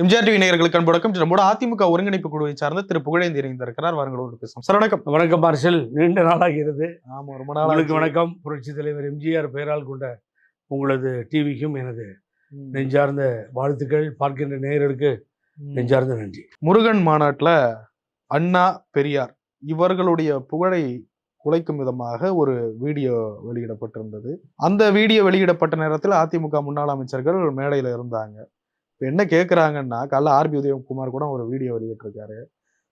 MGR TV நேயர்களுக்கு அன்புடக்கம் நம்மோட அதிமுக ஒருங்கிணைப்பு குழுவை சார்ந்த திரு புகழேந்தி இணைந்திருக்கிறார். வாருங்களோடு பேசுவோம் சார் வணக்கம். வணக்கம் மார்ஷல் நீண்ட நாளாகிறது. ஆமா ரொம்ப உங்களுக்கு நாள் வணக்கம். புரட்சி தலைவர் எம்ஜிஆர் பெயரால் கொண்ட உங்களது டிவிக்கும் எனது நெஞ்சார்ந்த வாழ்த்துக்கள். பார்க்கின்ற நேயர்களுக்கு நெஞ்சார்ந்த நன்றி. முருகன் மாநாட்டுல அண்ணா பெரியார் இவர்களுடைய புகழை குலைக்கும் விதமாக ஒரு வீடியோ வெளியிடப்பட்டிருந்தது. அந்த வீடியோ வெளியிடப்பட்ட நேரத்தில் அதிமுக முன்னாள் அமைச்சர்கள் மேடையில இருந்தாங்க. இப்ப என்ன கேக்குறாங்கன்னா காலைல ஆர்பி உதயகுமார் கூட ஒரு வீடியோ வெளியிட்டிருக்காரு.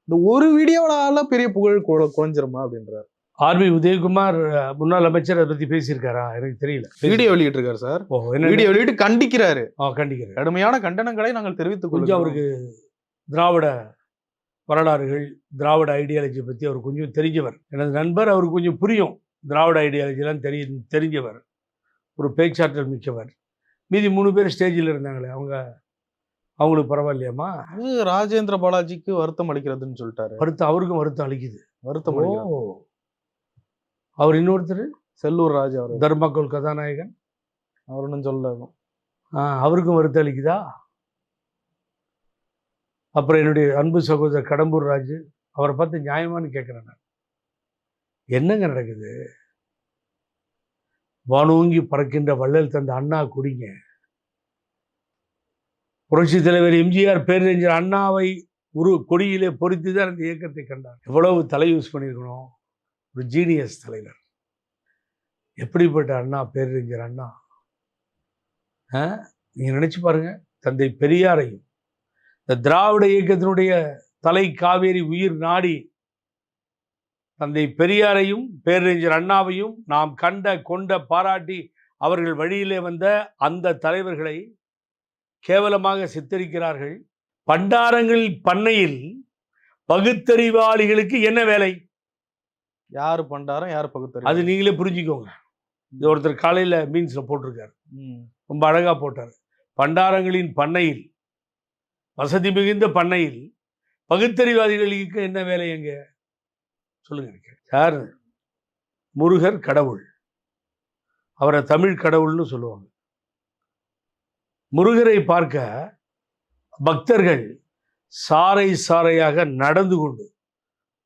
இந்த ஒரு வீடியோவால பெரிய புகழ் குலைஞ்சிருமா அப்படின்றாரு. ஆர்பி உதயகுமார் முன்னாள் அமைச்சர் அதை பத்தி பேசியிருக்காரா? எனக்கு தெரியல. வீடியோ வெளியிட்டிருக்காரு சார். ஓ என்ன வீடியோ வெளியிட்டு கண்டிக்கிறாரு. ஆ கண்டிக்கிறேன் கடுமையான கண்டனங்களை நாங்கள் தெரிவித்துக் கொஞ்சம் அவருக்கு திராவிட வரலாறுகள் திராவிட ஐடியாலஜி பற்றி அவர் கொஞ்சம் தெரிஞ்சவர். எனது நண்பர் அவருக்கு கொஞ்சம் புரியும். திராவிட ஐடியாலஜிலாம் தெரிய தெரிஞ்சவர். ஒரு பேச்சாற்றல் மிக்கவர். மீதி மூணு பேர் ஸ்டேஜில் இருந்தாங்களே அவங்க அவங்களுக்கு பரவாயில்லையாம்மா? அது ராஜேந்திர பாலாஜிக்கு வருத்தம் அளிக்கிறதுன்னு சொல்லிட்டாரு. வருத்தம் அவருக்கும் வருத்தம் அளிக்குது. வருத்தம் அவர் இன்னொருத்தர்? செல்லூர் ராஜ் அவர். தர்மக்கோல் கதாநாயகன்? அவருன்னு சொல்ல ஆ அவருக்கும் வருத்தம் அளிக்குதா? அப்புறம் என்னுடைய அன்பு சகோதரர் கடம்பூர் ராஜு அவரை பார்த்து நியாயமான்னு கேட்குறேன் நான். என்னங்க நடக்குது? வானோங்கி பறக்கின்ற வள்ளல் தந்த அண்ணா குடிங்க. புரட்சி தலைவர் எம்ஜிஆர் பேரறிஞர் அண்ணாவை உரு கொடியிலே பொறித்து தான் இந்த இயக்கத்தை கண்டார். எவ்வளவு தலை யூஸ் பண்ணியிருக்கணும்? ஒரு ஜீனியஸ் தலைவர். எப்படிப்பட்ட அண்ணா பேரறிஞர் அண்ணா? ஆ? நினச்சி பாருங்கள் தந்தை பெரியாரையும் இந்த திராவிட இயக்கத்தினுடைய தலை காவேரி உயிர் நாடி தந்தை பெரியாரையும் பேரறிஞர் அண்ணாவையும் நாம் கண்ட கொண்ட பாராட்டி அவர்கள் வழியிலே வந்த அந்த தலைவர்களை கேவலமாக சித்தரிக்கிறார்கள். பண்டாரங்கள் பண்ணையில் பகுத்தறிவாளிகளுக்கு என்ன வேலை? யாரு பண்டாரம் யாரு பகுத்தறிவு அது நீங்களே புரிஞ்சுக்கோங்க. இது ஒருத்தர் காலையில் மீன்ஸில் போட்டிருக்காரு. ரொம்ப அழகா போட்டார். பண்டாரங்களின் பண்ணையில் வசதி மிகுந்த பண்ணையில் பகுத்தறிவாதிகளுக்கு என்ன வேலை எங்க சொல்லுங்க யார்? முருகர் கடவுள். அவரை தமிழ் கடவுள்னு சொல்லுவாங்க. முருகரை பார்க்க பக்தர்கள் சாறை சாறையாக நடந்து கொண்டு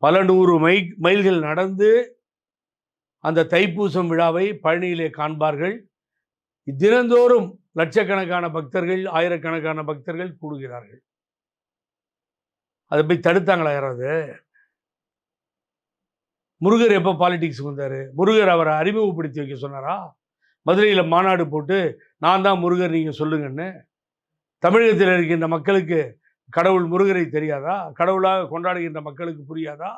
பல நூறு மை மைல்கள் நடந்து அந்த தைப்பூசம் விழாவை பழனியிலே காண்பார்கள். தினந்தோறும் லட்சக்கணக்கான பக்தர்கள் ஆயிரக்கணக்கான பக்தர்கள் கூடுகிறார்கள். அதை போய் தடுத்தாங்களா யாராவது? முருகர் எப்போ பாலிடிக்ஸ் வந்தார்? முருகர் அவரை அறிமுகப்படுத்தி வைக்க சொன்னாரா? மதுரையில் மாநாடு போட்டு நான் தான் முருகர் நீங்கள் சொல்லுங்கன்னு தமிழகத்தில் இருக்கின்ற மக்களுக்கு கடவுள் முருகரை தெரியாதா? கடவுளாக கொண்டாடுகின்ற மக்களுக்கு புரியாதா?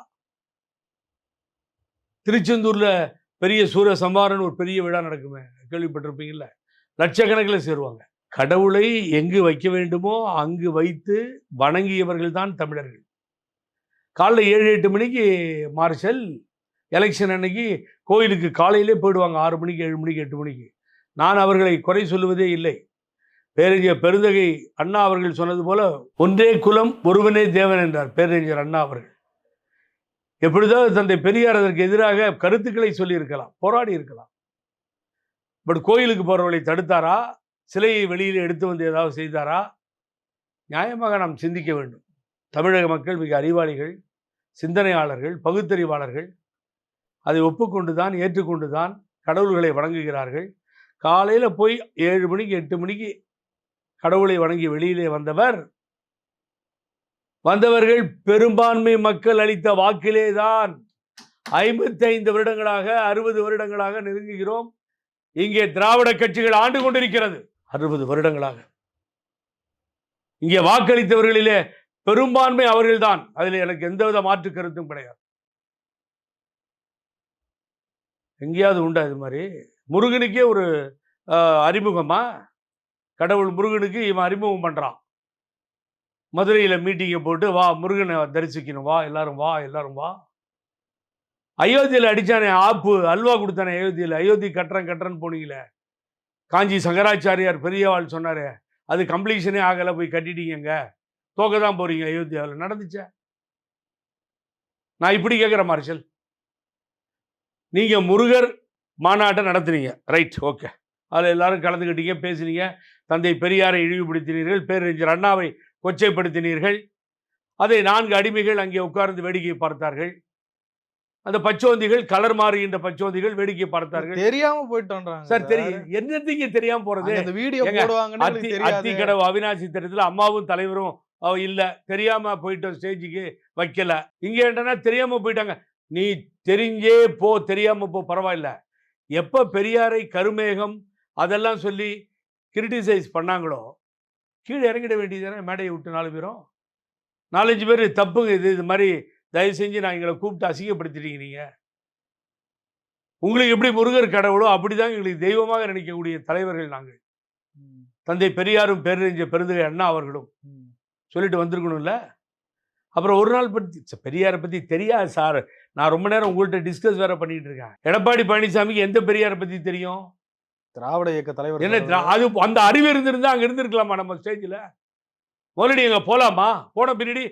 திருச்செந்தூரில் பெரிய சூர சம்பாரன் ஒரு பெரிய விழா நடக்குமே கேள்விப்பட்டிருப்பீங்கல்ல? லட்சக்கணக்கில் சேருவாங்க. கடவுளை எங்கு வைக்க வேண்டுமோ அங்கு வைத்து வணங்கியவர்கள் தான் தமிழர்கள். காலைல ஏழு எட்டு மணிக்கு மார்ஷல் எலெக்ஷன் அன்னைக்கு கோயிலுக்கு காலையிலே போயிடுவாங்க ஆறு மணிக்கு ஏழு மணிக்கு எட்டு மணிக்கு. நான் அவர்களை குறை சொல்லுவதே இல்லை. பேரறிஞர் பெருந்தகை அண்ணா அவர்கள் சொன்னது போல ஒன்றே குலம் ஒருவனே தேவன் என்றார் பேரறிஞர் அண்ணா அவர்கள். எப்படிதான் தந்தை பெரியார் அதற்கு எதிராக கருத்துக்களை சொல்லியிருக்கலாம் போராடி இருக்கலாம். பட் கோயிலுக்கு போறவர்களை தடுத்தாரா? சிலையை வெளியில் எடுத்து வந்து ஏதாவது செய்தாரா? நியாயமாக நாம் சிந்திக்க வேண்டும். தமிழக மக்கள் மிக அறிவாளிகள் சிந்தனையாளர்கள் பகுத்தறிவாளர்கள். அதை ஒப்புக்கொண்டு தான் ஏற்றுக்கொண்டு தான் கடவுள்களை வணங்குகிறார்கள். காலையில் போய் ஏழு மணிக்கு எட்டு மணிக்கு கடவுளை வணங்கி வெளியிலே வந்தவர். வந்தவர்கள் பெரும்பான்மை மக்கள் அளித்த வாக்கிலே தான் ஐம்பத்தைந்து வருடங்களாக அறுபது வருடங்களாக நெருங்குகிறோம். இங்கே திராவிட கட்சிகள் ஆண்டு கொண்டிருக்கிறது அறுபது வருடங்களாக. இங்கே வாக்களித்தவர்களிலே பெரும்பான்மை அவர்கள்தான். அதில் எனக்கு எந்தவித மாற்று கருத்தும் கிடையாது. எங்கேயாவது உண்டா இது மாதிரி? முருகனுக்கே ஒரு அறிமுகமாக அறிமுகமா? கடவுள் முருகனுக்கு இவன் அறிமுகம் பண்ணுறான் மதுரையில் மீட்டிங்கை போட்டு வா முருகனை தரிசிக்கணும். வா எல்லாரும் வா எல்லாரும் வா. அயோத்தியில் அடித்தானே ஆப்பு அல்வா கொடுத்தானே அயோத்தியில். அயோத்தி கட்டுறேன் கட்டுறேன்னு போனீங்களே. காஞ்சி சங்கராச்சாரியார் பெரியவாள் சொன்னார் அது கம்ப்ளீஷனே ஆகலை போய் கட்டிட்டீங்க தோக்க தான் போகிறீங்க அயோத்தியாவில். நடந்துச்சே? நான் இப்படி கேட்குறேன் மார்ஷல். நீங்கள் முருகர் மாநாட்டை நடத்துனீங்க. ரைட் ஓகே அதில் எல்லாரும் கலந்துக்கிட்டீங்க பேசுனீங்க. தந்தை பெரியாரை இழிவுபடுத்தினீர்கள் பேரறிஞர் அண்ணாவை கொச்சைப்படுத்தினீர்கள். அதை நான்கு அடிமைகள் அங்கே உட்கார்ந்து வேடிக்கை பார்த்தார்கள். அந்த பச்சோந்திகள் கலர் மாறுகின்ற பச்சோந்திகள் வேடிக்கை பார்த்தார்கள். தெரியாம போயிட்டோன்றாங்க சார். தெரியும் என்னத்துக்கு தெரியாம போறது? அங்க இந்த வீடியோ அத்தி அத்திக்கடவு அவினாசி திட்டத்தில் அம்மாவும் தலைவரும் இல்ல. தெரியாம போயிட்டோம் ஸ்டேஜுக்கு வைக்கல. இங்க என்னன்னா தெரியாம போயிட்டாங்க. நீ தெரிஞ்சே போ தெரியாம போ பரவாயில்ல. எப்ப பெரியாரை கருமேகம் அதெல்லாம் சொல்லி கிரிட்டிசைஸ் பண்ணாங்களோ கீழே இறங்கிட வேண்டியதானே மேடையை விட்டு நாலு பேரும். நாலஞ்சு பேர் தப்புங்க இது இது மாதிரி தயவு செஞ்சு நான் எங்களை கூப்பிட்டு அசிங்கப்படுத்திட்டீங்க நீங்க. உங்களுக்கு எப்படி முருகர் கடவுளோ அப்படிதான் எங்களுக்கு தெய்வமாக நினைக்கக்கூடிய தலைவர்கள் நாங்கள். தந்தை பெரியாரும் பேரறிஞர் பெருந்தகை அண்ணா அவர்களும். சொல்லிட்டு வந்திருக்கணும்ல. அப்புறம் ஒரு நாள் பற்றி பெரியாரை பற்றி தெரியாது சார். நான் ரொம்ப நேரம் உங்கள்கிட்ட டிஸ்கஸ் வேற பண்ணிட்டு இருக்கேன். எடப்பாடி பழனிசாமிக்கு எந்த பெரியாரை பற்றி தெரியும்? திராவிட இயக்க தலைவர் என்ன அது அந்த அறிவு இருந்திருந்தா அங்கே இருந்திருக்கலாமா நம்ம ஸ்டேஜில் முதலடி அங்கே போலாமா? போன பின்னாடி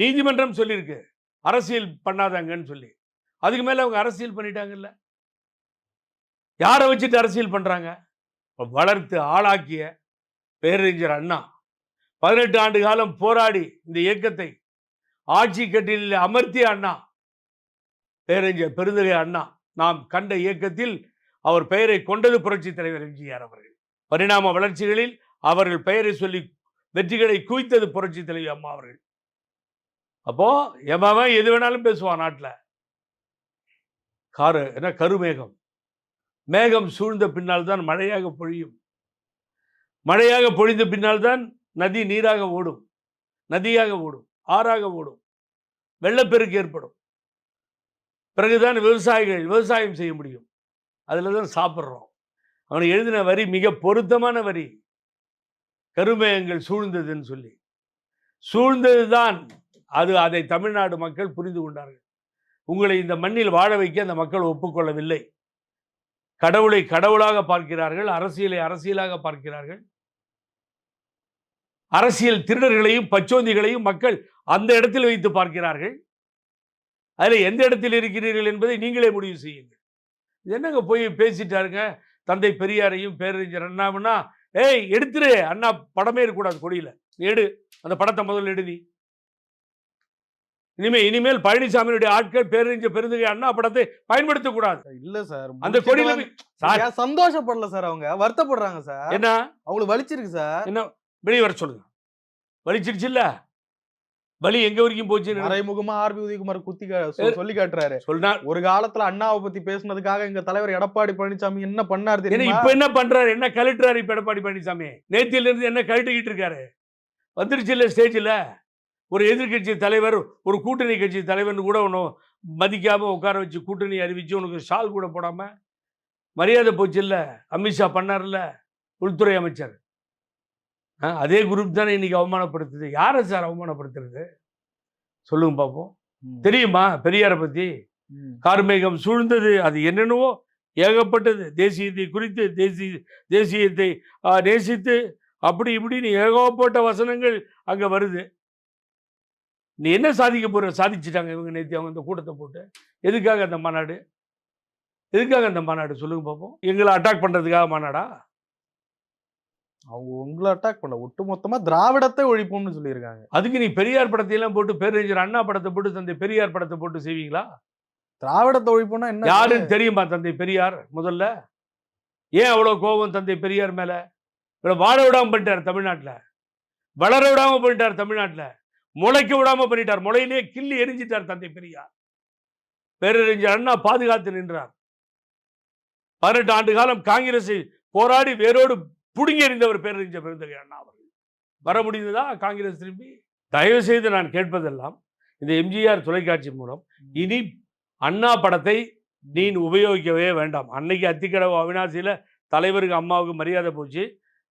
நீதிமன்றம் சொல்லியிருக்கு. அரசியல் பண்ணாதாங்கன்னு சொல்லி. அதுக்கு மேலே அவங்க அரசியல் பண்ணிட்டாங்கல்ல. யாரை வச்சுட்டு அரசியல் பண்ணுறாங்க வளர்த்து ஆளாக்கிய பேரறிஞர் அண்ணா. பதினெட்டு ஆண்டு காலம் போராடி இந்த இயக்கத்தை. ஆட்சி கட்டிலில் அமர்த்திய அண்ணா. பேரறிஞர் பெருந்தகை அண்ணா நாம் கண்ட இயக்கத்தில் அவர் பெயரை கொண்டது புரட்சி தலைவர் எம்ஜிஆர் அவர்கள். பரிணாம வளர்ச்சிகளில் அவர்கள் பெயரை சொல்லி வெற்றிகளை குவித்தது புரட்சி தலைவி அம்மா அவர்கள். அப்போ எம்மாவன் எது வேணாலும் பேசுவான் நாட்டில். காரு என்ன கருமேகம். மேகம் சூழ்ந்த பின்னால் தான் மழையாக பொழியும். மழையாக பொழிந்த பின்னால் தான் நதி நீராக ஓடும். நதியாக ஓடும் ஆறாக ஓடும். வெள்ளப்பெருக்கு ஏற்படும். பிறகுதான் விவசாயிகள் விவசாயம் செய்ய முடியும். அதில் தான் சாப்பிட்றோம். அவனை எழுதின வரி மிக பொருத்தமான வரி. கருமேகங்கள் சூழ்ந்ததுன்னு சொல்லி. சூழ்ந்தது தான் அது அதை தமிழ்நாடு மக்கள் புரிந்து கொண்டார்கள். உங்களை இந்த மண்ணில் வாழ வைக்க அந்த மக்கள் ஒப்புக்கொள்ளவில்லை. கடவுளை கடவுளாக பார்க்கிறார்கள் அரசியலை அரசியலாக பார்க்கிறார்கள். அரசியல் திருடர்களையும் பச்சோந்திகளையும் மக்கள் அந்த இடத்தில் வைத்து பார்க்கிறார்கள். அதில் எந்த இடத்தில் இருக்கிறீர்கள் என்பதை நீங்களே முடிவு செய்யுங்கள். இது என்னங்க போய் பேசிட்டாருங்க? தந்தை பெரியாரையும் பேரறிஞர் அண்ணாவுன்னா ஏய் எடுத்துரு. அண்ணா படமே இருக்கக்கூடாது கொடியில. எடு. அந்த படத்தை முதல்ல நீ இனிமே இனிமேல் பழனிசாமியுடைய ஆட்கள் பேரறிஞர் பெருந்தகை அண்ணா படத்தை பயன்படுத்தக்கூடாது. இல்ல சார். அந்த கொடியில சார். சந்தோஷப்படல சார் அவங்க? வருத்தப்படுறாங்க சார். என்ன? அவங்களுக்கு வலிச்சிருக்கு சார். என்ன? வெளியே வர சொல்லுங்க. வலிச்சிடுச்சு இல்ல? வலி எங்க வரைக்கும் போச்சு மறைமுகமா ஆர்பி உதயகுமார் குத்தி சொல்லி காட்டுறாரு சொன்னா ஒரு காலத்துல அண்ணாவை பத்தி பேசுனதுக்காக எங்க தலைவர் எடப்பாடி பழனிசாமி என்ன பண்ணாரு தெரியுமா? இப்ப என்ன பண்றாரு? என்ன கலெக்டராரு இப்ப எடப்பாடி பழனிசாமி? நேத்தியில இருந்து என்ன கழட்டிக்கிட்டு இருக்காரு? வந்துருச்சு இல்ல ஸ்டேஜ்ல ஒரு எதிர்க்கட்சி தலைவர் ஒரு கூட்டணி கட்சி தலைவர்னு கூட ஒன்றும் மதிக்காம உட்கார வச்சு கூட்டணி அறிவிச்சு உனக்கு ஷால் கூட போடாம மரியாதை போச்சு இல்ல? அமித்ஷா பண்ணார்ல உள்துறை அமைச்சர். அதே குரூப் தானே இன்னைக்கு அவமானப்படுத்துது. யாரை சார் அவமானப்படுத்துறது? சொல்லுங்க பார்ப்போம். தெரியுமா பெரியாரை பத்தி? ம். கார்மேகம் சூழ்ந்தது அது என்னென்னவோ ஏகப்பட்டது. தேசியத்தை குறித்து தேசிய தேசியத்தை நேசித்து அப்படி இப்படின்னு ஏகப்பட்ட வசனங்கள் அங்கே வருது. நீ என்ன சாதிக்க போற? சாதிச்சிட்டாங்க இவங்க நேற்று அவங்க இந்த கூட்டத்தை போட்டு. எதுக்காக அந்த மாநாடு? எதுக்காக அந்த மாநாடு? சொல்லுங்க பார்ப்போம் எங்களை அட்டாக் பண்றதுக்காக மாநாடா? அவங்க உங்களை அட்டாக் பண்ணல. ஒட்டு மொத்தமா திராவிடத்தை ஒழிப்போம்னு சொல்லியிருக்காங்க. அதுக்கு நீ பெரியார் படத்தையெல்லாம் போட்டு பேரறிஞர் அண்ணா படத்தை போட்டு தந்தை பெரியார் படத்தை போட்டு செய்வீங்களா? திராவிடத்தை ஒழிப்போம்னா என்ன யாருன்னு தெரியுமா தந்தை பெரியார் முதல்ல? ஏன் அவ்வளோ கோபம் தந்தை பெரியார் மேல? இவ்வளோ வாழ விடாம பண்ணிட்டார் தமிழ்நாட்டுல. வளர விடாம பண்ணிட்டார் தமிழ்நாட்டுல. முளைக்க விடாம பண்ணிட்டார். முளையிலே கிள்ளி எரிஞ்சிட்டார் தந்தை பெரியார். பேரறிஞர் அண்ணா பாதுகாத்து நின்றார். பதினெட்டு ஆண்டு காலம் காங்கிரஸை போராடி வேரோடு புடுங்கி எறிந்தவர் பேரறிஞர் பெருந்தகை அண்ணா அவர்கள். வர முடிந்ததா? காங்கிரஸ் திரும்பி. தயவு செய்து நான் கேட்பதெல்லாம் இந்த எம்ஜிஆர் தொலைக்காட்சி மூலம் இனி அண்ணா படத்தை நீ உபயோகிக்கவே வேண்டாம். அன்னைக்கு அத்திக்கடவு அவினாசியில் தலைவருக்கு அம்மாவுக்கு மரியாதை போச்சு.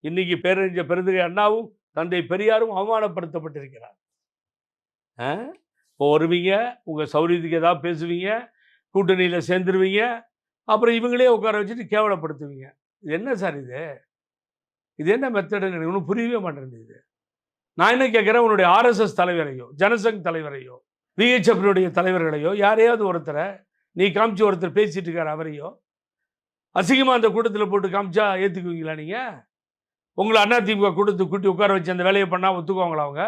இன்னைக்கு பேரறிஞர் பெருந்தகை அண்ணாவும் தந்தை பெரியாரும் அவமானப்படுத்தப்பட்டிருக்கிறார்? இப்போ வருவீங்க உங்கள் சௌரியத்துக்கு ஏதாவது பேசுவீங்க கூட்டணியில் சேர்ந்துருவீங்க அப்புறம் இவங்களே உட்கார வச்சுட்டு கேவலப்படுத்துவீங்க. இது என்ன சார் இது? இது என்ன மெத்தடுன்னு எனக்கு ஒன்றும் புரியவே மாட்டேங்குது இது. நான் என்ன கேட்குறேன் உன்னுடைய ஆர்எஸ்எஸ் தலைவரையோ ஜனசங் தலைவரையோ விஹெச்எஃப்னுடைய தலைவர்களையோ யாரையாவது ஒருத்தரை நீ காமிச்சு ஒருத்தர் பேசிட்டு இருக்கார் அவரையோ அசிங்கமாக அந்த கூட்டத்தில் போட்டு காமிச்சா ஏற்றுக்குவீங்களா நீங்கள் உங்களை அதிமுக கொடுத்து கூட்டி உட்கார வச்சு அந்த வேலையை பண்ணால் ஒத்துக்குவாங்களா அவங்க?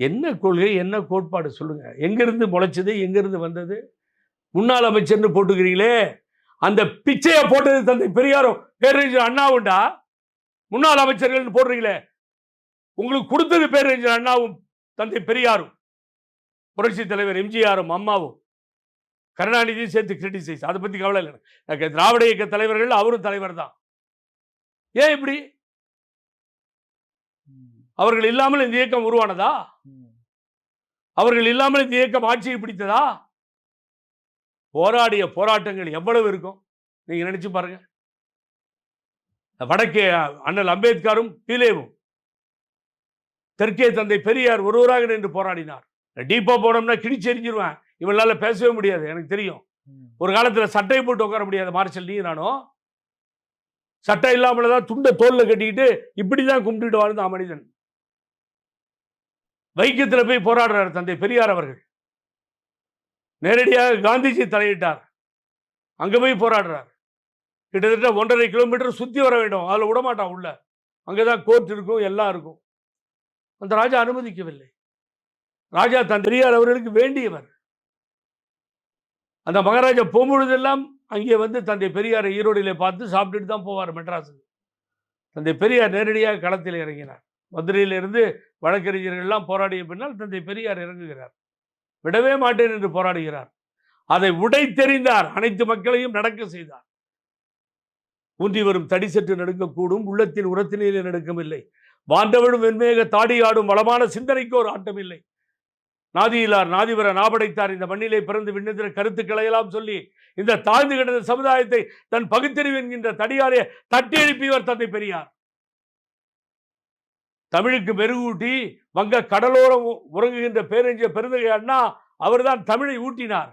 என்ன கொள்கை என்ன கோட்பாடு சொல்லுங்கள் எங்கேருந்து முளைச்சது எங்கேருந்து வந்தது? முன்னாள் அமைச்சர்னு போட்டுக்கிறீங்களே. அந்த பிச்சையை போட்டது தந்தை பெரியாரும் பேரறிஞர் அண்ணாவுண்டா? முன்னாள் அமைச்சர்கள் போடுறீங்களே. உங்களுக்கு கொடுத்தது பேரறிஞர் அண்ணாவும் தந்தை பெரியாரும். புரட்சி தலைவர் எம்ஜிஆரும் அம்மாவும். கருணாநிதியும் சேர்த்து கிரிட்டிசைஸ் அதை பற்றி கவலை இல்லை. திராவிட இயக்க தலைவர்கள் அவரும் தலைவர் தான். ஏன் இப்படி? அவர்கள் இல்லாமல் இந்த இயக்கம் உருவானதா? அவர்கள் இல்லாமல் இந்த இயக்கம் ஆட்சியை பிடித்ததா? போராடிய போராட்டங்கள் எவ்வளவு இருக்கும்? நீங்கள் நினச்சி பாருங்கள் வடக்கே அண்ணல் அம்பேத்கரும் பீலேவும் தெற்கே தந்தை பெரியார் ஒருவராக நின்று போராடினார். டீப்பா போனோம்னா கிழிச்சு எறிஞ்சிருவேன். இவளால பேசவே முடியாது எனக்கு தெரியும். ஒரு காலத்துல சட்டை போட்டு உட்கார முடியாது மார்ஷல் நீ நானும். சட்டை இல்லாமல தான் துண்டை தோல்ல கட்டிக்கிட்டு இப்படிதான் கும்பிட்டுட்டு வாழ்ந்தான் மனிதன். வைக்கத்துல போய் போராடுறார் தந்தை பெரியார் அவர்கள். நேரடியாக காந்திஜி தலையிட்டார். அங்க போய் போராடுறார். கிட்டத்தட்ட ஒன்றரை கிலோமீட்டர் சுற்றி வர வேண்டும். அதில் விடமாட்டான் உள்ள. அங்கதான் கோர்ட் இருக்கும் எல்லாம் இருக்கும். அந்த ராஜா அனுமதிக்கவில்லை. ராஜா தன் பெரியார் அவர்களுக்கு வேண்டியவர். அந்த மகாராஜா போகும்பொழுதெல்லாம் அங்கே வந்து தந்தை பெரியாரை ஈரோடிலே பார்த்து சாப்பிட்டுட்டு தான் போவார் மெட்ராஸுக்கு. தந்தை பெரியார் நேரடியாக களத்தில் இறங்கினார். மதுரையிலிருந்து வழக்கறிஞர்கள்லாம் போராடிய பின்னால் தந்தை பெரியார் இறங்குகிறார். விடவே மாட்டேன் என்று போராடுகிறார். அதை உடைத்தெறிந்தார். அனைத்து மக்களையும் நடக்க செய்தார். ஊன்றி வரும் தடி சற்று நடுங்கக்கூடும் உள்ளத்தின் உரத்தினிலே நடுக்கமில்லை வாண்டவனும் வெண்மேக தாடியாடும் வளமான சிந்தனைக்கு ஒரு ஆட்டமில்லை. நாதியிலார் நாதிவர நாபடைத்தார் இந்த மண்ணிலே பிறந்து விண்ணதிர கருத்துக்களை எல்லாம் சொல்லி இந்த தாழ்ந்து கிடந்த சமுதாயத்தை தன் பகுத்தறிவு என்கின்ற தடியாலே தட்டி எழுப்பியவர் தந்தை பெரியார். தமிழுக்கு மெருகூட்டி வங்க கடலோரம் உறங்குகின்ற பேரஞ்சிய பெருந்தகை அண்ணா அவர்தான் தமிழை ஊட்டினார்.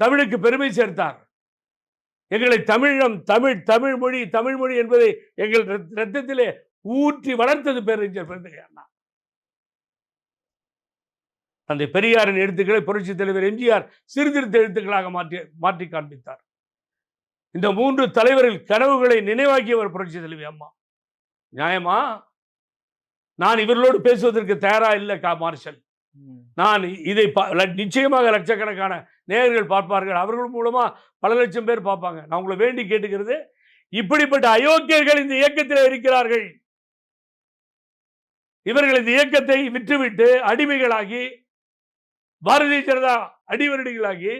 தமிழுக்கு பெருமை சேர்த்தார். எங்களை தமிழம் தமிழ் தமிழ் மொழி தமிழ் மொழி என்பதை எங்கள் ரத்தத்திலே ஊற்றி வளர்த்தது பேரறிஞர் பெருந்தகை அண்ணா. தந்தை பெரியாரின் எழுத்துக்களை புரட்சி தலைவர் எம்ஜிஆர் சீர்திருத்த எழுத்துக்களாக மாற்றி மாற்றி காண்பித்தார். இந்த மூன்று தலைவரில் கனவுகளை நினைவாக்கியவர் புரட்சி தலைவி அம்மா. நியாயமா? நான் இவர்களோடு பேசுவதற்கு தயாரா இல்லை கா மார்ஷல். நான் இதை நிச்சயமாக லட்சக்கணக்கான நேயர்கள் பார்ப்பார்கள். அவர்கள் மூலமா பல லட்சம் பேர் பார்ப்பாங்க. நான் உங்களை வேண்டி கேட்டுக்கிறது இப்படிப்பட்ட அயோக்கியர்கள் இந்த இயக்கத்தில் இருக்கிறார்கள். இவர்கள் இந்த இயக்கத்தை விற்றுவிட்டு அடிமைகளாகி பாரதிய ஜனதா அடிவரடிகளாகி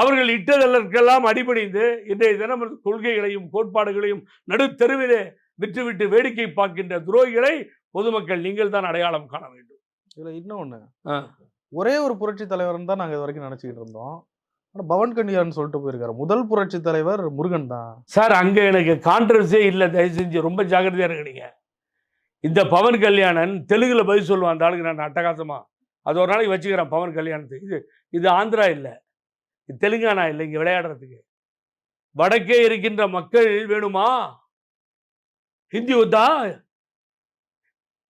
அவர்கள் இட்டதற்கெல்லாம் அடிபணிந்து இன்றைய தினம் கொள்கைகளையும் கோட்பாடுகளையும் நடுத்தருவிலே விற்றுவிட்டு வேடிக்கை பார்க்கின்ற துரோகிகளை பொதுமக்கள் நீங்கள் தான் அடையாளம் காண வேண்டும். இதில் இன்னொன்று ஒரே ஒரு புரட்சி தலைவர்னு தான் நாங்கள் இது வரைக்கும் நினச்சிக்கிட்டு இருந்தோம். ஆனால் பவன் கண்டியான்னு சொல்லிட்டு போயிருக்காரு. முதல் புரட்சி தலைவர் முருகன் தான். சார் அங்கே எனக்கு கான்ட்ரவர்சியே இல்லை. தயவு செஞ்சு ரொம்ப ஜாக்கிரதையாக இருக்கிறீங்க இந்த பவன் கல்யாணன் தெலுங்கில் பதில் சொல்லுவான் அந்த ஆளுக்கு நான் அட்டகாசமாக அது ஒரு நாளைக்கு வச்சுக்கிறேன் பவன் கல்யாணத்துக்கு. இது இது ஆந்திரா இல்லை. இது தெலுங்கானா இல்லை இங்கே விளையாடுறதுக்கு. வடக்கே இருக்கின்ற மக்கள் வேணுமா? ஹிந்தி வந்தா?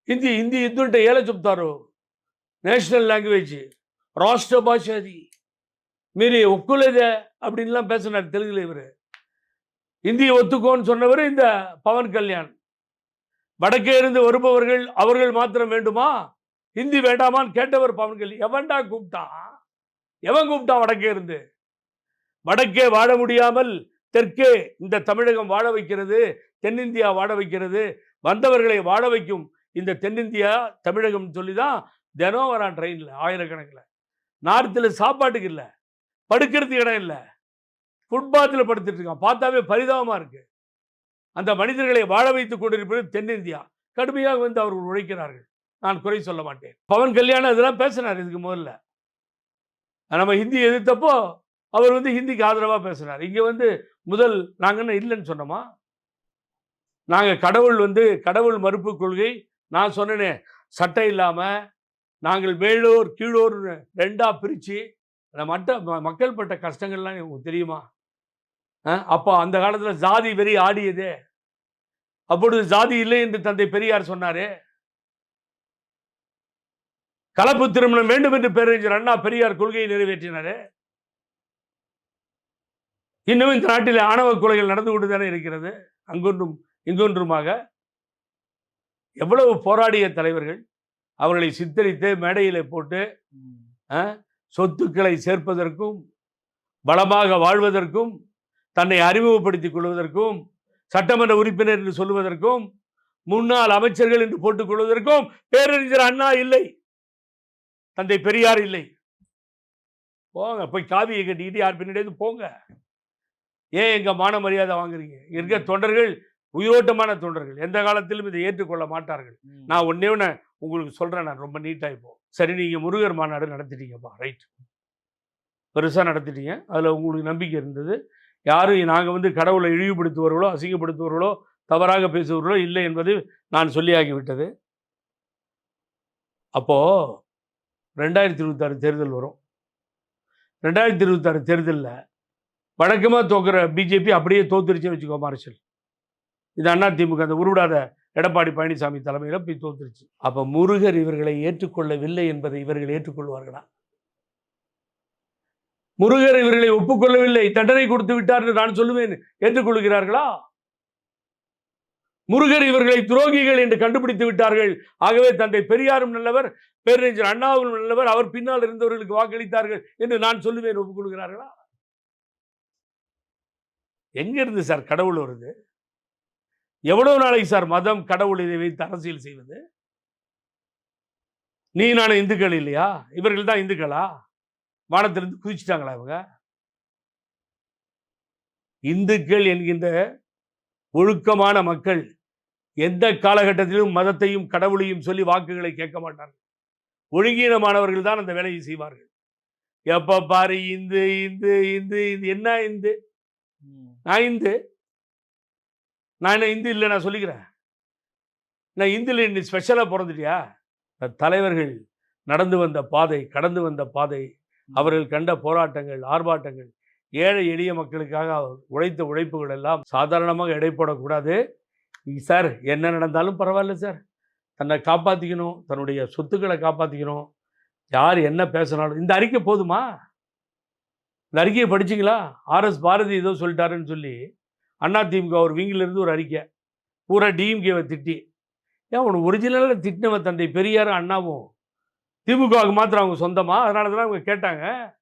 ஹிந்தி ஹிந்தி இந்துன்ட்டு ஏழை சுப்தாரோ నేషనల్ లాంగ్వేజ్ రాష్ట్ర భాష అది మీరు ఒప్పుకోలేదే அப்படின்லாம் பேசினார் தெலுங்குல இவர் இந்தியை ஒத்துக்கோன்னு சொன்னவர் இந்த பவன் கல்யாண் வடக்கே இருந்து வருபவர்கள் அவர்கள் மாத்திரம் வேண்டுமா ஹிந்தி வேண்டாமான்னு கேட்டவர் பவன் கல்யாண் எவன்டா கூப்பிட்டான் எவன் கூப்பிட்டான் வடக்கே இருந்து வடக்கே வாழ முடியாமல் தெற்கே இந்த தமிழகம் வாழ வைக்கிறது தென்னிந்தியா வாழ வைக்கிறது வந்தவர்களை வாழ வைக்கும் இந்த தென்னிந்தியா தமிழகம் சொல்லி தான் தினம் வரான் ட்ரெயினில் ஆயிரக்கணக்கில். நார்த்தில் சாப்பாட்டுக்கு இல்லை. படுக்கிறதுக்கு இடம் இல்லை. ஃபுட்பாத்தில் படுத்துட்டு இருக்கான். பார்த்தாவே பரிதாபமாக இருக்குது அந்த மனிதர்களை வாழ வைத்துக் கொண்டிருப்பது தென்னிந்தியா. கடுமையாக வந்து அவர்கள் உழைக்கிறார்கள். நான் குறை சொல்ல மாட்டேன். பவன் கல்யாணம் இதெல்லாம் பேசினார் இதுக்கு முதல்ல. நம்ம ஹிந்தி எதிர்த்தப்போ அவர் வந்து ஹிந்திக்கு ஆதரவாக பேசினார். இங்கே வந்து முதல் நாங்கள் என்ன இல்லைன்னு சொன்னோமா? நாங்கள் கடவுள் வந்து கடவுள் மறுப்பு கொள்கை. நான் சொன்னேனே சட்டை இல்லாமல் நாங்கள் மேலூர் கீழோர் ரெண்டாக பிரித்து அந்த மட்ட ம- மக்கள் பட்ட கஷ்டங்கள்லாம் உங்களுக்கு தெரியுமா? அப்போ அந்த காலத்தில் ஜாதி வெறி ஆடியதே. அப்பொழுது ஜாதி இல்லை என்று தந்தை பெரியார் சொன்னார். கலப்பு திருமணம் வேண்டும் என்று பேரறிஞர் அண்ணா பெரியார் கொள்கையை நிறைவேற்றினாரு. இன்னும் இந்த நாட்டில் ஆணவ கொலைகள் நடந்து கொண்டு தானே இருக்கிறது. அங்கொன்றும் இங்கொன்றுமாக எவ்வளவு போராடிய தலைவர்கள் அவர்களை சித்தரித்து மேடையிலே போட்டு சொத்துக்களை சேர்ப்பதற்கும் பலமாக வாழ்வதற்கும் தன்னை அறிமுகப்படுத்திக் கொள்வதற்கும் சட்டமன்ற உறுப்பினர் என்று சொல்லுவதற்கும் முன்னாள் அமைச்சர்கள் என்று போட்டுக் கொள்வதற்கும் பேரறிஞர் அண்ணா இல்லை. தந்தை பெரியார் இல்லை. போங்க போய் காவியை கட்டிக்கிட்டு யார் பின்னாடி போங்க. ஏன் எங்க மான மரியாதை வாங்குறீங்க? இருக்க தொண்டர்கள் உயிரோட்டமான தொண்டர்கள். எந்த காலத்திலும் இதை ஏற்றுக்கொள்ள மாட்டார்கள். நான் ஒன்னே ஒன்று உங்களுக்கு சொல்கிறேன் நான் ரொம்ப நீட்டாக இப்போ. சரி நீங்கள் முருகர் மாநாடு நடத்திட்டீங்கப்பா. ரைட் பெருசாக நடத்திட்டீங்க. அதில் உங்களுக்கு நம்பிக்கை இருந்தது. யாரும் நாங்கள் வந்து கடவுளை இழிவுபடுத்துவர்களோ அசிங்கப்படுத்துவர்களோ தவறாக பேசுபவர்களோ இல்லை என்பது நான் சொல்லியாகிவிட்டது அப்போது ரெண்டாயிரத்தி இருபத்தாறு தேர்தல் வரும். ரெண்டாயிரத்தி இருபத்தாறு தேர்தலில் வழக்கமாக தோக்குற பிஜேபி அப்படியே தோத்துருச்சு வச்சுக்கோ மார்ஷல். இது அண்ணா திமுக அந்த உருவிடாத எடப்பாடி பழனிசாமி தலைமையில் போய் தோத்துருச்சு. அப்போ முருகர் இவர்களை ஏற்றுக்கொள்ளவில்லை என்பதை இவர்கள் ஏற்றுக்கொள்வார்களா? முருகர் இவர்களை ஒப்புக்கொள்ளவில்லை தண்டனை கொடுத்து விட்டார் என்று நான் சொல்லுவேன் ஏற்றுக்கொள்கிறார்களா? முருகர் இவர்களை துரோகிகள் என்று கண்டுபிடித்து விட்டார்கள். ஆகவே தந்தை பெரியாரும் நல்லவர் பேரறிஞர் அண்ணாவும் நல்லவர் அவர் பின்னால் இருந்தவர்களுக்கு வாக்களித்தார்கள் என்று நான் சொல்லுவேன் ஒப்புக்கொள்கிறார்களா? எங்கிருந்து சார் கடவுள் வருது? எவ்வளவு நாளைக்கு சார் மதம் கடவுள் இதை வைத்து அரசியல் செய்வது? நீ நானும் இந்துக்கள் இல்லையா? இவர்கள் தான் இந்துக்களா? வானத்திலிருந்து குதிச்சிட்டாங்களா இவங்க? இந்துக்கள் என்கின்ற ஒழுக்கமான மக்கள் எந்த காலகட்டத்திலும் மதத்தையும் கடவுளையும் சொல்லி வாக்குகளை கேட்க மாட்டார்கள். ஒழுங்கீனமானவர்கள் தான் அந்த வேலையை செய்வார்கள். எப்ப பாரு இந்து இந்து இந்து இது என்ன இந்து? நான் இந்து. நான் என்ன இந்து இல்லை நான் சொல்லிக்கிறேன். நான் இந்துல நீ ஸ்பெஷலாக பிறந்துட்டியா? தலைவர்கள் நடந்து வந்த பாதை கடந்து வந்த பாதை அவர்கள் கண்ட போராட்டங்கள் ஆர்ப்பாட்டங்கள் ஏழை எளிய மக்களுக்காக உழைத்த உழைப்புகள் எல்லாம் சாதாரணமாக எடை போடக்கூடாது சார் என்ன நடந்தாலும் பரவாயில்ல சார் தன்னை காப்பாற்றிக்கணும் தன்னுடைய சொத்துக்களை காப்பாற்றிக்கணும் யார் என்ன பேசினாலும் இந்த அறிக்கை போதுமா? இந்த அறிக்கையை படிச்சீங்களா? ஆர்எஸ் பாரதி ஏதோ சொல்லிட்டாருன்னு சொல்லி அண்ணா திமுக ஒரு விங்கிலிருந்து ஒரு அறிக்கை. பூரா டிஎம்கேவை திட்டி. ஏன் உன் ஒரிஜினலாக திட்டினவன் தந்தை பெரியாரும் அண்ணாவும். திமுகவுக்கு மாத்திரம் அவங்க சொந்தமாக அதனால தான் அவங்க கேட்டாங்க.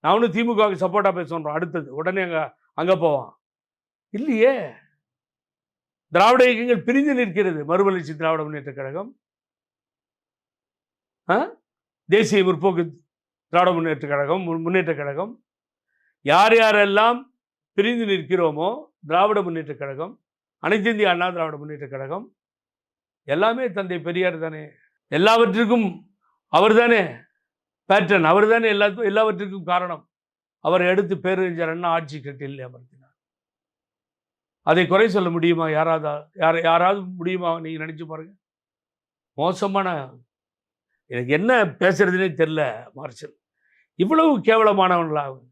நான் ஒன்றும் திமுகவுக்கு சப்போர்ட்டாக பேச சொல்கிறோம் அடுத்தது. உடனே அங்கே அங்கே போவான். இல்லையே. திராவிட இயக்கங்கள் பிரிந்து நிற்கிறது. மறுமலர்ச்சி திராவிட முன்னேற்ற கழகம். ஆ? தேசிய முற்போக்கு திராவிட முன்னேற்ற கழகம் முன்- முன்னேற்ற கழகம். யார் யாரெல்லாம் பிரிந்து நிற்கிறோமோ திராவிட முன்னேற்றக் கழகம் அனைத்திந்திய அண்ணா திராவிட முன்னேற்றக் கழகம் எல்லாமே தந்தை பெரியார் தானே. எல்லாவற்றிற்கும் அவர் தானே பேட்டர்ன் அவர் தானே எல்லாத்துக்கும் எல்லாவற்றிற்கும் காரணம். அவரை எடுத்து பேரறிஞர் அண்ணா ஆட்சி கட்டில் அமர்த்தினார். அதை குறை சொல்ல முடியுமா? யாராவது யார் யாராவது முடியுமா? நீங்கள் நினச்சி பாருங்க. மோசமான எனக்கு என்ன பேசுறதுனே தெரில மார்ஷல். இவ்வளவு கேவலமானவங்களாகும்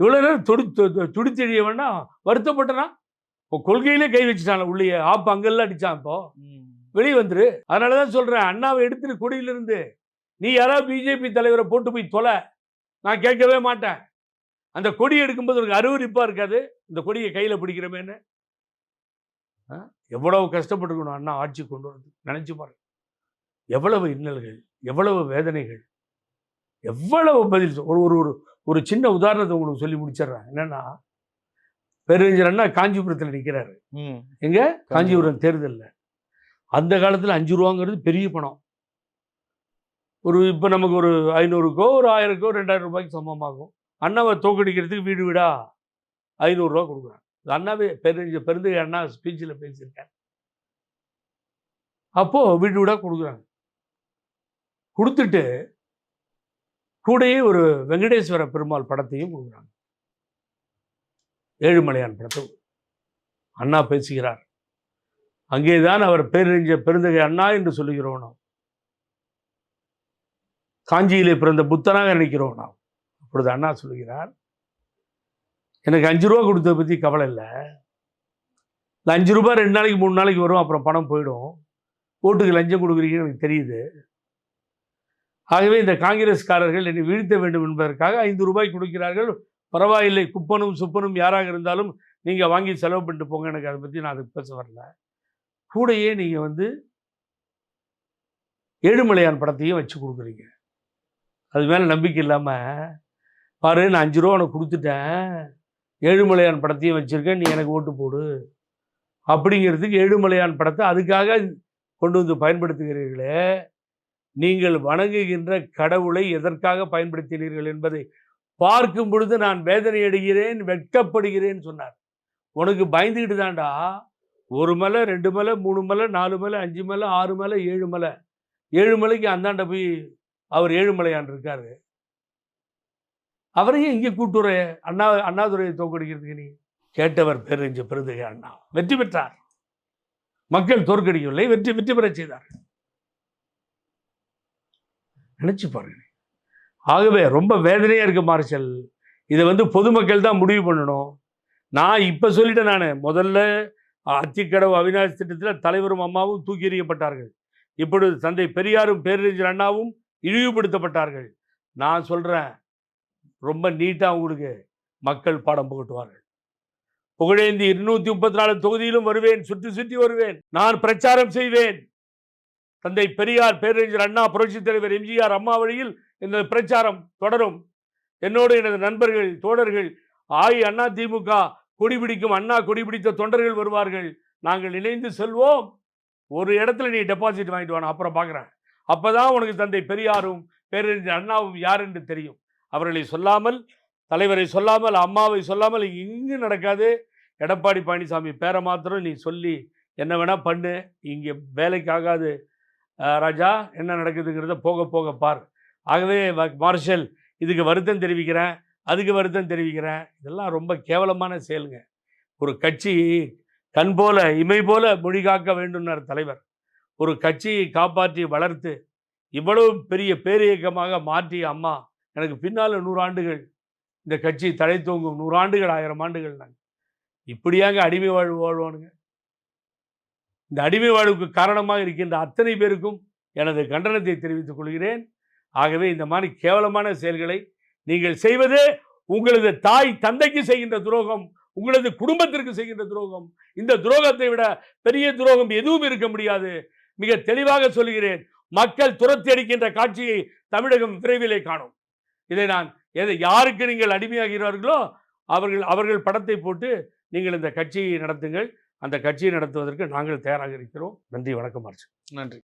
இவ்வளவு நேரம் துடி து- துடித்தெழியவனா வருத்தப்பட்டனா? கொள்கையிலே கை வச்சுட்டான் உள்ளே ஆப்பு அங்கெல்லாம் அடிச்சான் இப்போ. வெளியே வந்துரு. அதனால தான் சொல்றேன் அண்ணாவை எடுத்துட்டு கொடியிலிருந்து நீ யாராவது பிஜேபி தலைவரை போட்டு போய் தொலை. நான் கேட்கவே மாட்டேன். அந்த கொடி எடுக்கும்போது ஒரு அருவருப்பா இருக்காது? இந்த கொடியை கையில பிடிக்கிறமேன்னு? ஆ? எவ்வளவு கஷ்டப்பட்டுக்கணும் அண்ணா ஆட்சி கொண்டு வரது நினைச்சு பாருங்க எவ்வளவு இன்னல்கள் எவ்வளவு வேதனைகள் எவ்வளவு பதில் ஒரு ஒரு ஒரு சின்ன உதாரணத்தை உங்களுக்கு சொல்லி முடிச்சிடுறேன். என்னன்னா பெருஞ்சர் அண்ணா காஞ்சிபுரத்தில் நிற்கிறாரு எங்க? காஞ்சிபுரம். தேர்தலில். அந்த காலத்தில் அஞ்சு ரூபாங்கிறது பெரிய பணம். ஒரு இப்போ நமக்கு ஒரு ஐநூறுக்கோ ஒரு ஆயிரக்கோ ரெண்டாயிரம் ரூபாய்க்கு சமமாகும். அண்ணாவை தோக்கடிக்கிறதுக்கு வீடு வீடா? ஐநூறுரூவா கொடுக்குறாங்க. அண்ணாவே பெருஞ்ச பெருந்தகை அண்ணா ஸ்பீச்சில் பேசியிருக்கார். அப்போ வீடு வீடா கொடுக்குறாங்க. கொடுத்துட்டு கூடயே ஒரு வெங்கடேஸ்வர பெருமாள் படத்தையும் கொடுக்குறாங்க ஏழுமலையான் படத்தை. அண்ணா பேசுகிறார். அங்கேதான் அவர் பேரறிஞ்ச பெருந்தகை அண்ணா என்று சொல்லுகிறோம் நாம். காஞ்சியிலே பிறந்த புத்தனாக நினைக்கிறோம் நாம். அப்பொழுது அண்ணா சொல்லுகிறார் எனக்கு அஞ்சு ரூபா கொடுத்ததை பற்றி கவலை இல்லை. இந்த அஞ்சு ரூபாய் ரெண்டு நாளைக்கு மூணு நாளைக்கு வரும் அப்புறம் பணம் போயிடும். ஓட்டுக்கு லஞ்சம் கொடுக்குறீங்கன்னு எனக்கு தெரியுது. ஆகவே இந்த காங்கிரஸ்காரர்கள் என்னை வீழ்த்த வேண்டும் என்பதற்காக ஐந்து ரூபாய் கொடுக்கிறார்கள். பரவாயில்லை குப்பனும் சுப்பனும் யாராக இருந்தாலும் நீங்கள் வாங்கி செலவு பண்ணிட்டு போங்க. எனக்கு அதை பற்றி நான் அதுக்கு பேச வரல. கூடயே நீங்கள் வந்து ஏழுமலையான் படத்தையும் வச்சு கொடுக்குறீங்க. அது மேலே நம்பிக்கை இல்லாமல் பாரு நான் அஞ்சு ரூபா உனக்கு கொடுத்துட்டேன். ஏழுமலையான் படத்தையும் வச்சுருக்கேன் நீ எனக்கு ஓட்டு போடு. அப்படிங்கிறதுக்கு ஏழுமலையான் படத்தை அதுக்காக கொண்டு வந்து பயன்படுத்துகிறீர்களே. நீங்கள் வணங்குகின்ற கடவுளை எதற்காக பயன்படுத்தினீர்கள் என்பதை பார்க்கும் பொழுது நான் வேதனை அடைகிறேன் வெட்கப்படுகிறேன் சொன்னார். உனக்கு பயந்துக்கிட்டு தான்டா. ஒரு மலை ரெண்டு மலை மூணு மலை நாலு மலை அஞ்சு மலை ஆறு மலை ஏழு மலை. ஏழு மலைக்கு அந்தாண்ட போய் அவர் ஏழுமலையான் இருக்காரு. அவரையும் இங்கே கூட்டுற அண்ணா அண்ணாதுரையை தோக்கடிக்கிறதுக்கு நீ கேட்டவர் பேரறிஞர் பெருந்தகை அண்ணா. வெற்றி பெற்றார். மக்கள் தோற்கடிக்கவில்லை வெற்றி வெற்றி பெறச் செய்தார் நினச்சி பாருங்க. ஆகவே ரொம்ப வேதனையாக இருக்குது மார்ஷல். இதை வந்து பொதுமக்கள் தான் முடிவு பண்ணணும். நான் இப்போ சொல்லிட்டேன் நான் முதல்ல அத்திக்கடவு அவினாசி திட்டத்தில் தலைவரும் அம்மாவும் தூக்கி எறியப்பட்டார்கள். இப்பொழுது தந்தை பெரியாரும் பேரறிஞர் அண்ணாவும் இழிவுபடுத்தப்பட்டார்கள். நான் சொல்கிறேன் ரொம்ப நீட்டாக உங்களுக்கு மக்கள் பாடம் புகட்டுவார்கள். புகழேந்தி இருநூற்றி முப்பத்தி நாலு தொகுதியிலும் வருவேன் சுற்றி சுற்றி வருவேன். நான் பிரச்சாரம் செய்வேன். தந்தை பெரியார் பேரறிஞர் அண்ணா புரட்சித் தலைவர் எம்ஜிஆர் அம்மா வழியில் இந்த பிரச்சாரம் தொடரும். என்னோடு எனது நண்பர்கள் தோழர்கள் ஆய் அண்ணா திமுக கொடிபிடிக்கும் அண்ணா கொடிபிடித்த தொண்டர்கள் வருவார்கள். நாங்கள் இணைந்து செல்வோம். ஒரு இடத்துல நீ டெபாசிட் வாங்கிட்டு வாங்க அப்புறம் பார்க்குறேன் அப்பதான் உனக்கு தந்தை பெரியாரும் பேரறிஞர் அண்ணாவும் யார் என்று தெரியும். அவர்களை சொல்லாமல் தலைவரை சொல்லாமல் அம்மாவை சொல்லாமல் இங்கு நடக்காது. எடப்பாடி பழனிசாமி பேரை மாத்திரம் நீ சொல்லி என்ன வேணால் பண்ணு இங்கே வேலைக்கு ஆகாது. ராஜா என்ன நடக்குதுங்கிறத போக போக பார். ஆகவே மார்ஷல் இதுக்கு வருத்தம் தெரிவிக்கிறேன் அதுக்கு வருத்தம் தெரிவிக்கிறேன். இதெல்லாம் ரொம்ப கேவலமான செயலுங்க. ஒரு கட்சி கண் போல இமை போல மொழி காக்க வேண்டும்னார் தலைவர். ஒரு கட்சியை காப்பாற்றி வளர்த்து இவ்வளவு பெரிய பேரியக்கமாக மாற்றிய அம்மா எனக்கு பின்னால் நூறு ஆண்டுகள் இந்த கட்சி தலை தூங்கும் ஆயிரம் ஆண்டுகள் நாங்கள் இப்படியாங்க அடிமை வாழ்வு வாழ்வானுங்க. இந்த அடிமை வாழ்வுக்கு காரணமாக இருக்கின்ற அத்தனை பேருக்கும் எனது கண்டனத்தை தெரிவித்துக் கொள்கிறேன். ஆகவே இந்த மாதிரி கேவலமான செயல்களை நீங்கள் செய்வது உங்களது தாய் தந்தைக்கு செய்கின்ற துரோகம் உங்களது குடும்பத்திற்கு செய்கின்ற துரோகம். இந்த துரோகத்தை விட பெரிய துரோகம் எதுவும் இருக்க முடியாது. மிக தெளிவாக சொல்கிறேன் மக்கள் துரத்தி அடிக்கின்ற காட்சியை தமிழகம் விரைவிலே காணும். இதை நான் எதை யாருக்கு நீங்கள் அடிமையாகிறார்களோ அவர்கள் அவர்கள் படத்தை போட்டு நீங்கள் இந்த கட்சியை நடத்துங்கள். அந்த கட்சியை நடத்துவதற்கு நாங்கள் தயாராக இருக்கிறோம். நன்றி வணக்கம் மார்ச்சு நன்றி.